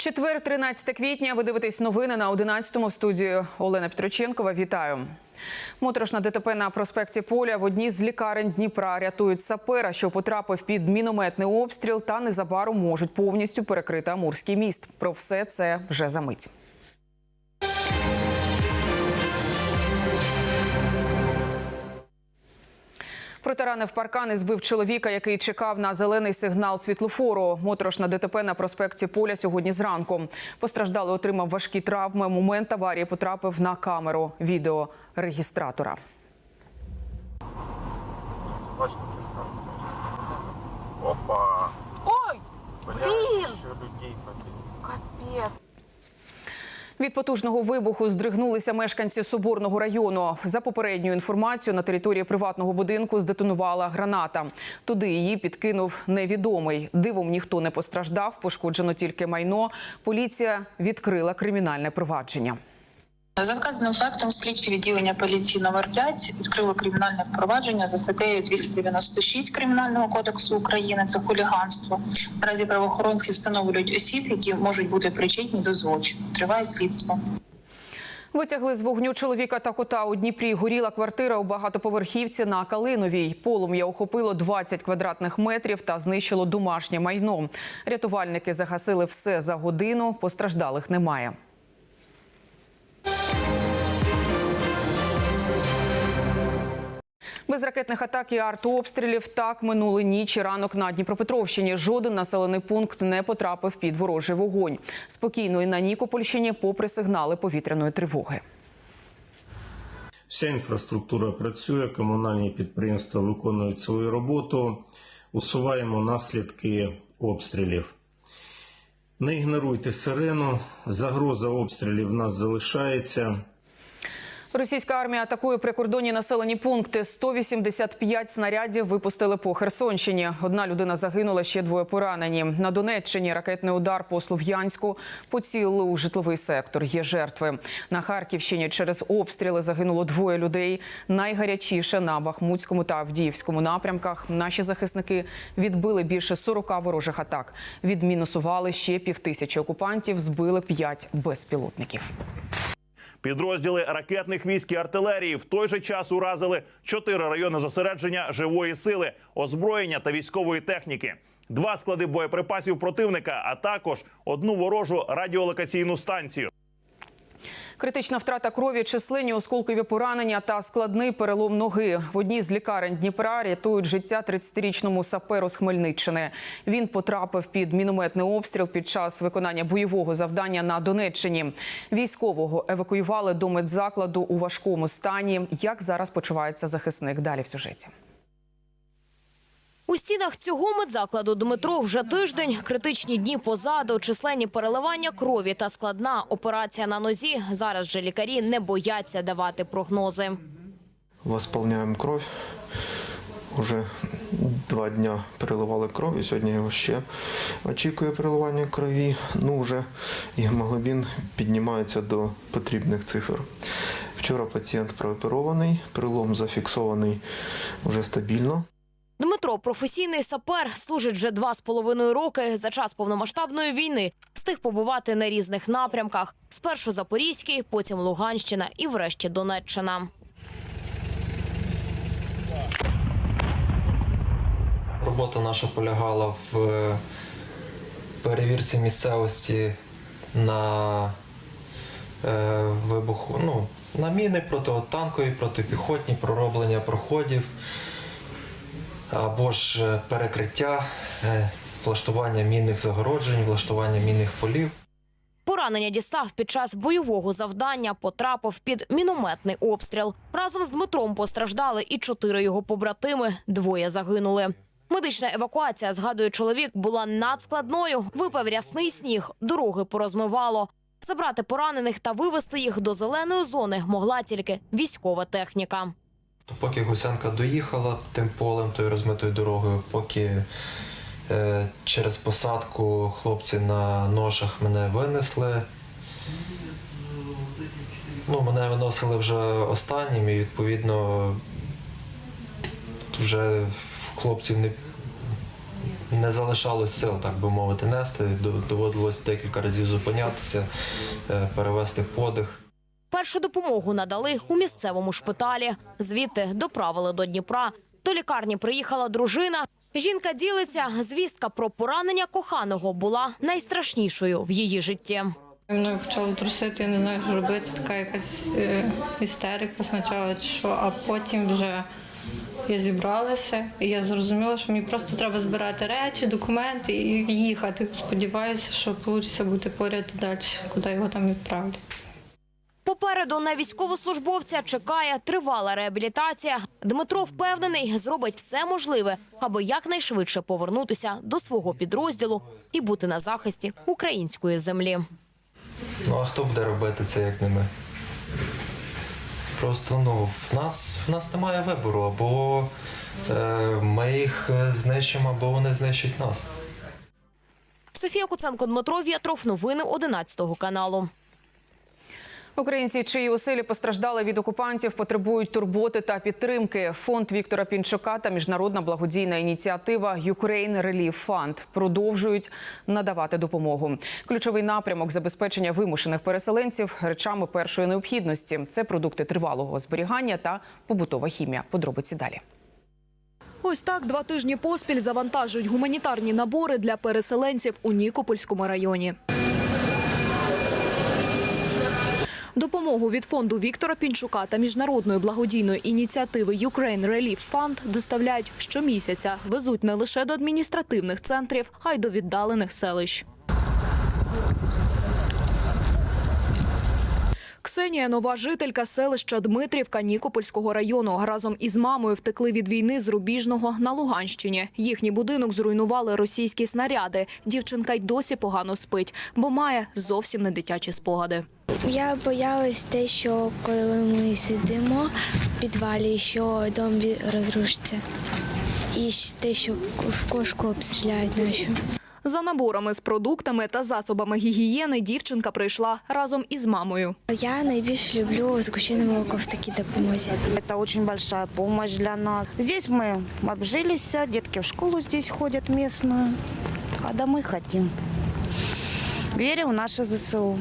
Четвер, 13 квітня. Ви дивитесь новини на 11-му в студії Олена Петроченкова. Вітаю. Моторошна ДТП на проспекті Поля в одній з лікарень Дніпра рятують сапера, що потрапив під мінометний обстріл, та незабаром можуть повністю перекрити Амурський міст. Про все це вже за мить. Протаранив паркан і збив чоловіка, який чекав на зелений сигнал світлофору. Моторошна ДТП на проспекті Поля сьогодні зранку. Постраждалий отримав важкі травми. Момент аварії потрапив на камеру відеорегістратора. Бачите. Опа! Ой, Блін! що людей побили. капець. Від потужного вибуху здригнулися мешканці Соборного району. За попередньою інформацією, на території приватного будинку здетонувала граната. Туди її підкинув невідомий. Дивом ніхто не постраждав, пошкоджено тільки майно. Поліція відкрила кримінальне провадження. За вказаним фактом слідчі відділення поліції номер 5 відкрили кримінальне провадження за статтею 296 кримінального кодексу України. Це хуліганство. Наразі правоохоронці встановлюють осіб, які можуть бути причетні до злочину. Триває слідство. Витягли з вогню чоловіка та кота у Дніпрі. Горіла квартира у багатоповерхівці на Калиновій. Полум'я охопило 20 квадратних метрів та знищило домашнє майно. Рятувальники загасили все за годину. Постраждалих немає. Без ракетних атак і артообстрілів так минули ніч і ранок на Дніпропетровщині. Жоден населений пункт не потрапив під ворожий вогонь. Спокійно і на Нікопольщині, попри сигнали повітряної тривоги. Вся інфраструктура працює, комунальні підприємства виконують свою роботу, усуваємо наслідки обстрілів. Не ігноруйте сирену, загроза обстрілів в нас залишається. Російська армія атакує прикордонні населені пункти. 185 снарядів випустили по Херсонщині. Одна людина загинула, ще двоє поранені. На Донеччині ракетний удар по Слов'янську поцілили у житловий сектор. Є жертви. На Харківщині через обстріли загинуло двоє людей. Найгарячіше на Бахмутському та Авдіївському напрямках. Наші захисники відбили більше 40 ворожих атак. Відмінусували ще півтисячі окупантів, збили 5 безпілотників. Підрозділи ракетних військ і артилерії в той же час уразили чотири райони зосередження живої сили, озброєння та військової техніки, два склади боєприпасів противника, а також одну ворожу радіолокаційну станцію. Критична втрата крові, численні осколкові поранення та складний перелом ноги. В одній з лікарень Дніпра рятують життя 30-річному саперу з Хмельниччини. Він потрапив під мінометний обстріл під час виконання бойового завдання на Донеччині. Військового евакуювали до медзакладу у важкому стані. Як зараз почувається захисник? Далі в сюжеті. У стінах цього медзакладу Дмитро вже тиждень. Критичні дні позаду, численні переливання крові та складна операція на нозі. Зараз же лікарі не бояться давати прогнози. Восполняємо кров. Уже два дня переливали кров, і сьогодні його ще очікує переливання крові. Ну, вже і гемоглобін піднімається до потрібних цифр. Вчора пацієнт прооперований, перелом зафіксований вже стабільно. Дмитро, професійний сапер, служить вже два з половиною роки. За час повномасштабної війни встиг побувати на різних напрямках. Спершу Запорізький, потім Луганщина і врешті Донеччина. Робота наша полягала в е, перевірці місцевості на е, вибуху, ну, на міни протитанкові, протипіхотні, пророблення проходів або ж е, перекриття, е, влаштування мінних загороджень, влаштування мінних полів. Поранення дістав під час бойового завдання, потрапив під мінометний обстріл. Разом з Дмитром постраждали і чотири його побратими. Двоє загинули. Медична евакуація, згадує чоловік, була надскладною. Випав рясний сніг, дороги порозмивало. Забрати поранених та вивезти їх до зеленої зони могла тільки військова техніка. То поки гусянка доїхала тим полем, тою розмитою дорогою, поки е, через посадку хлопці на ношах мене винесли. Ну, мене виносили вже останнім, і відповідно вже хлопців не не залишалось сил, так би мовити, нести. Доводилось декілька разів зупинятися, е, перевести подих. Першу допомогу надали у місцевому шпиталі. Звідти доправили до Дніпра. До лікарні приїхала дружина. Жінка ділиться, звістка про поранення коханого була найстрашнішою в її житті. Мною почало трусити, я не знаю, що робити. Така якась е, істерика спочатку, що, а потім вже я зібралася, і я зрозуміла, що мені просто треба збирати речі, документи і їхати. Сподіваюся, що вийде бути поряд і далі, куди його там відправлять. Попереду на військовослужбовця чекає тривала реабілітація. Дмитро впевнений, зробить все можливе, аби якнайшвидше повернутися до свого підрозділу і бути на захисті української землі. Ну а хто буде робити це, як не ми? Просто ну, в нас, в нас немає вибору, або е, ми їх знищимо, або вони знищать нас. Софія Куценко, Дмитро Вєтров. Новини 11 каналу. Українці, чиї оселі постраждали від окупантів, потребують турботи та підтримки. Фонд Віктора Пінчука та міжнародна благодійна ініціатива Ukraine Relief Fund продовжують надавати допомогу. Ключовий напрямок забезпечення вимушених переселенців речами першої необхідності це продукти тривалого зберігання та побутова хімія. Подробиці далі. Ось так два тижні поспіль завантажують гуманітарні набори для переселенців у Нікопольському районі. Допомогу від фонду Віктора Пінчука та міжнародної благодійної ініціативи Ukraine Relief Fund доставляють щомісяця. Везуть не лише до адміністративних центрів, а й до віддалених селищ. Ксенія – нова жителька селища Дмитрівка Нікопольського району. Разом із мамою втекли від війни з Рубіжного на Луганщині. Їхній будинок зруйнували російські снаряди. Дівчинка й досі погано спить, бо має зовсім не дитячі спогади. Я боялась те, що коли ми сидимо в підвалі, що дом розрушиться. І те, що в кошку обстріляють нашу. За наборами з продуктами та засобами гігієни дівчинка прийшла разом із мамою. Я найбільше люблю згущене молоко в такій допомозі. Це очень большая помощь для нас. Здесь ми обжилися, дітки в школу здесь ходять місцеві, а до ми хочемо. Вірю в наше ЗСУ.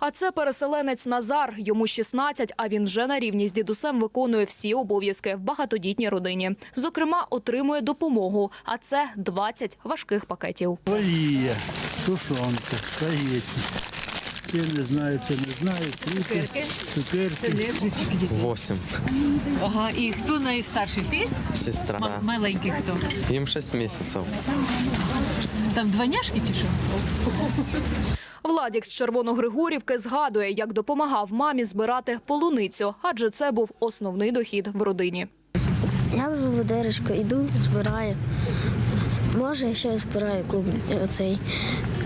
А це переселенець Назар. Йому 16, а він вже на рівні з дідусем виконує всі обов'язки в багатодітній родині. Зокрема, отримує допомогу, а це 20 важких пакетів. Олія, тушонка, спагетті. Це не знаю, це не знаю. Цукерки. Цукерки. Восемь. Ага, і хто найстарший? Ти? Сестра. М- маленький хто? Їм 6 місяців. Там двойняшки чи що? Владік з Червоногригорівки згадує, як допомагав мамі збирати полуницю, адже це був основний дохід в родині. Я в володарочку йду, збираю. Може, я ще збираю клуб оцей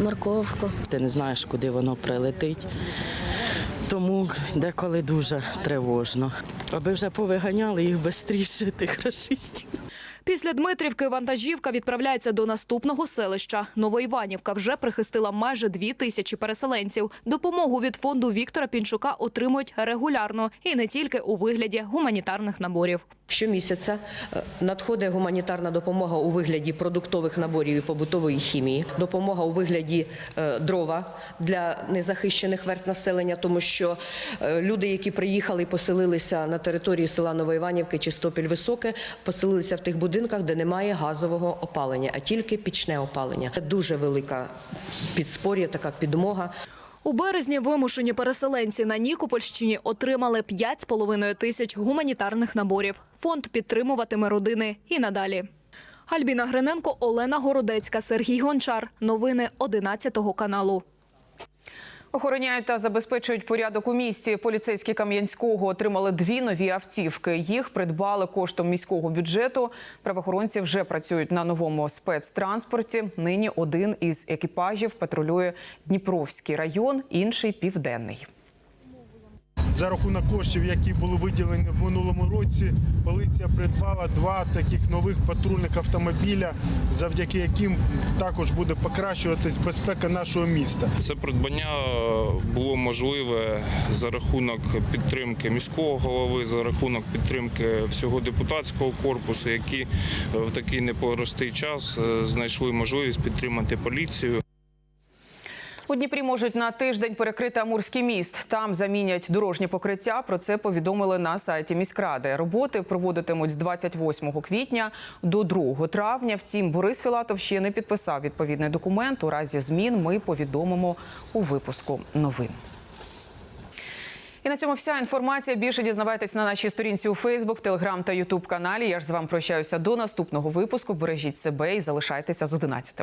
морковку. Ти не знаєш, куди воно прилетить. Тому деколи дуже тривожно. Аби вже повиганяли їх швидше, тих рашистів. Після Дмитрівки вантажівка відправляється до наступного селища. Новоіванівка вже прихистила майже дві тисячі переселенців. Допомогу від фонду Віктора Пінчука отримують регулярно і не тільки у вигляді гуманітарних наборів. Щомісяця е, надходить гуманітарна допомога у вигляді продуктових наборів і побутової хімії, допомога у вигляді е, дрова для незахищених верт населення, тому що е, люди, які приїхали і поселилися на території села Новоіванівки, Чистопіль Високе, поселилися в тих будинках, де немає газового опалення, а тільки пічне опалення. Це дуже велика підспор'я, така підмога. У березні вимушені переселенці на Нікопольщині отримали 5,5 тисяч гуманітарних наборів. Фонд підтримуватиме родини і надалі. Альбіна Гриненко, Олена Городецька, Сергій Гончар. Новини 11 каналу. Охороняють та забезпечують порядок у місті. Поліцейські Кам'янського отримали дві нові автівки. Їх придбали коштом міського бюджету. Правоохоронці вже працюють на новому спецтранспорті. Нині один із екіпажів патрулює Дніпровський район, інший південний. За рахунок коштів, які були виділені в минулому році, поліція придбала два таких нових патрульних автомобіля, завдяки яким також буде покращуватись безпека нашого міста. Це придбання було можливе за рахунок підтримки міського голови, за рахунок підтримки всього депутатського корпусу, які в такий непростий час е, знайшли можливість підтримати поліцію. У Дніпрі можуть на тиждень перекрити Амурський міст. Там замінять дорожнє покриття. Про це повідомили на сайті міськради. Роботи проводитимуть з 28 квітня до 2 травня. Втім, Борис Філатов ще не підписав відповідний документ. У разі змін ми повідомимо у випуску новин. І на цьому вся інформація. Більше дізнавайтесь на нашій сторінці у Фейсбук, Телеграм та Ютуб каналі. Я ж з вами прощаюся до наступного випуску. Бережіть себе і залишайтеся з 11.